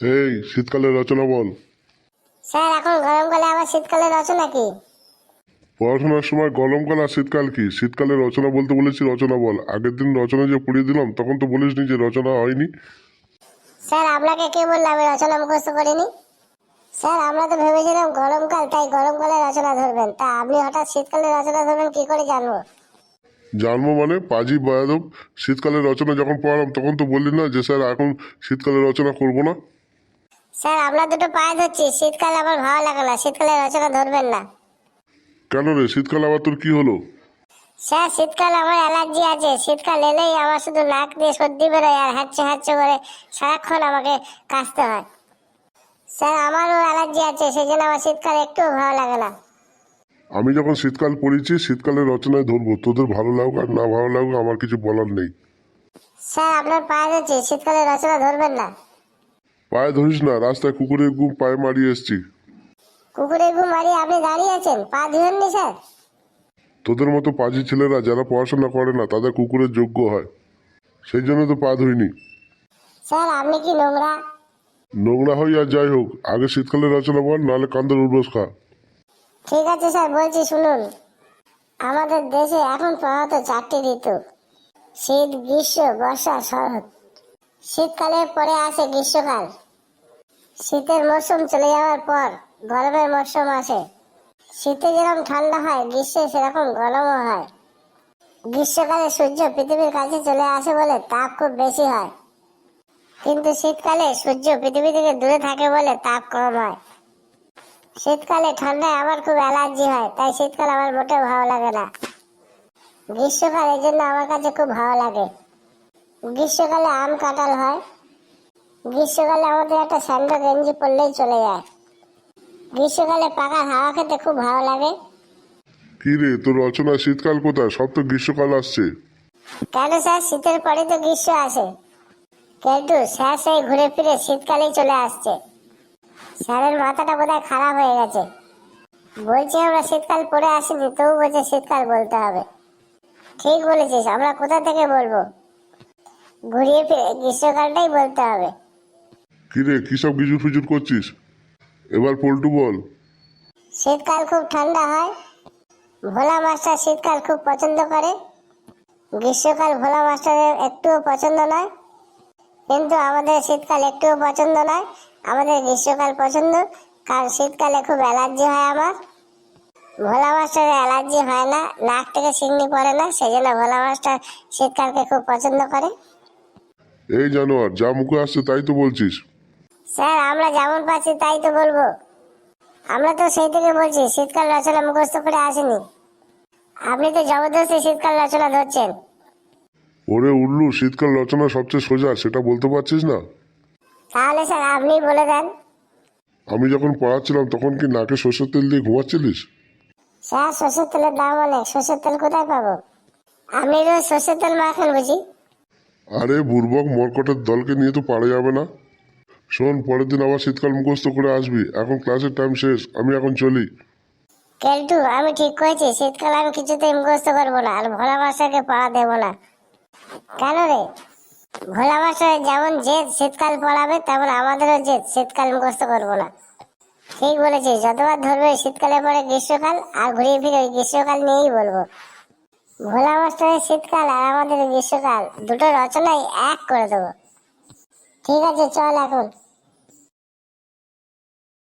এই শীতকালের রচনা বল। স্যার এখন গরমকালে আবার শীতকালের রচনা কি? পড়াশোনার সময় গরমকাল আর শীতকাল কি? শীতকালে রচনা বলতে বলেছি রচনা বল। আগের দিন রচনা যে পড়িয়ে দিলাম তখন তো বলিসনি যে রচনা হয়নি। স্যার আপনাকে কে বলল আমি রচনা মুখস্থ করিনি? স্যার আমরা তো ভেবেছিলাম গরমকাল তাই গরমকালে রচনা ধরবেন। তা আপনি হঠাৎ শীতকালে রচনা ধরবেন কি করে জানব? জানব মানে পাজি বায়াদব শীতকালের রচনা যখন পড়ালাম তখন তো বললি না যে স্যার এখন শীতকালে রচনা করব না। স্যার আপনার দুটো পায়ে ধরছি। শীতকালে আমার ভালো লাগে না। শীতকালে রচনা ধরবেন না। কেন রে? শীতকাল আবার তোর কি হলো? স্যার শীতকাল আমার অ্যালার্জি আছে। শীতকাল এলেই আমার শুধু নাক দিয়ে সর্দি বেরোয় আর হাঁচছে হাঁচছে করে সারাক্ষণ আমাকে কাশতে হয়। স্যার আমারও অ্যালার্জি আছে সেই জন্য আমার শীতকাল একটুও ভালো লাগে না। আমি যখন শীতকাল পড়েছি শীতকালের রচনায় ধরবো। তোদের ভালো লাগুক আর না ভালো লাগুক আমার কিছু বলার নেই। স্যার আপনার পায়ে ধরছি। শীতকালে রচনা ধরবেন না। পায়ে ধরিস না রাস্তায় কুকুরের ঘুম পায়ে মারিয়ে এসছি। কুকুরের ঘুম মারিয়ে আপনি দাঁড়িয়ে আছেন পা ধুয়েননি স্যার। তোদের মতো পাজি ছেলেরা যারা পড়াশোনা করে না তাদের কুকুরের যোগ্য হয়। সেই জন্য তো পা ধুইনি। স্যার আপনি কি নোংরা? নোংরা হই আর যাই হোক আগে শীতকালে রচনা বল নাহলে কান্দের উর্বস খা। ঠিক আছে স্যার বলছি শুনুন। আমাদের দেশে এখন প্রধানত চারটি ঋতু শীত গ্রীষ্ম বর্ষা শরৎ। শীতকালের পরে আসে গ্রীষ্মকাল। শীতের মরশুম চলে যাওয়ার পর গরমের মরশুম আসে। শীতে যেরকম ঠান্ডা হয়, গ্রীষ্মে সেরকম গরমও হয়। গ্রীষ্মকালে সূর্য পৃথিবীর কাছে চলে আসে বলে তাপ খুব বেশি হয়। কিন্তু শীতকালে সূর্য পৃথিবী থেকে দূরে থাকে বলে তাপ কম হয়। শীতকালে ঠান্ডায় আমার খুব অ্যালার্জি হয়, তাই শীতকাল আমার মোটেও ভালো লাগে না। গ্রীষ্মকাল এই জন্য আমার কাছে খুব ভালো লাগে। গ্রীষ্মকালে আম কাঁঠাল হয় গ্রীষ্মকালে আমাদের একটা স্যান্ডো গেঞ্জি পরলেই চলে যায়। গ্রীষ্মকালে পাকা হাওয়া খেতে খুব ভালো লাগে। কি রে তোর রচনা শীতকাল কোথায়? সব তো গ্রীষ্মকাল আসছে। কেন স্যার? শীতের পরে তো গ্রীষ্ম আসে। কিন্তু স্যার সেই ঘুরে ফিরে শীতকালেই চলে আসছে। স্যারের মাথাটা বোধহয় খারাপ হয়ে গেছে। বলছি আমরা শীতকাল পরে আসিনি তবু বলছে শীতকাল বলতে হবে। ঠিক বলেছিস আমরা কোথা থেকে বলব? ঘুরিয়ে ফিরে গ্রীষ্মকালটাই বলতে হবে। কি রে কি সব গিজুর ফিজুর করছিস? এবার পল্টু বল। শীতকাল খুব ঠান্ডা হয়। ভোলা মাস্টার শীতকাল খুব পছন্দ করে। গ্রীষ্মকাল ভোলা মাস্টারের একটুও পছন্দ নয়। কিন্তু আমাদের শীতকাল একটুও পছন্দ নয়। আমাদের গ্রীষ্মকাল পছন্দ কারণ শীতকালে খুব অ্যালার্জি হয় আমার। ভোলা মাস্টারের অ্যালার্জি হয় না নাক থেকে সিংনি পড়ে না সেই জন্য ভোলা মাস্টার শীতকালকে খুব পছন্দ করে। এই জানোয়ার যা মুখে আসছে তাই তো বলছিস। স্যার আমরা যেমন পাচ্ছি তাই তো বলব। আমরা তো সেই থেকে বলছি শীতকাল রচনা মুখস্থ করে আসেনি। আপনি তো জবরদস্তি শীতকাল রচনা ধরছেন। ওরে উল্লু শীতকাল রচনা সবচেয়ে সোজা সেটা বলতে পারছিস না? তাহলে স্যার আপনি বলে দেন। আমি যখন পড়াচ্ছিলাম তখন কি নাকে সর্ষের তেল দিয়ে ঘুমাচ্ছিলিস? স্যার সর্ষের তেলের দাম অনেক সর্ষের তেল কোথায় পাবো? আপনি রোজ সর্ষের তেল মাখেন বুঝি। আরে বুর্বক মরকটের দলকে নিয়ে তো পারা যাবে না। শোন, পরের দিন আবার শীতকাল মুখস্থ করে আসবি। এখন ক্লাসের টাইম শেষ, আমি এখন চলি। কেলটু, আমি ঠিক করেছি শীতকাল আমি কিছুতেই মুখস্থ করব না, আর ভোলা মাস্টারকে পড়া দেবো না। কেন রে? ভোলা মাস্টারের যেমন জেদ শীতকাল পড়াবে, তেমন আমাদেরও জেদ শীতকাল মুখস্থ করব না। ঠিক বলেছিস, যতবার ধরবে শীতকালে পরে গ্রীষ্মকাল, আর ঘুরিয়ে ফিরে ওই গ্রীষ্মকাল নিয়েই বলব। ভোলা মাস্টারের শীতকাল আর আমাদের গ্রীষ্মকাল, দুটো রচনাই এক করে দেবো। ঠিক আছে, চল এখন।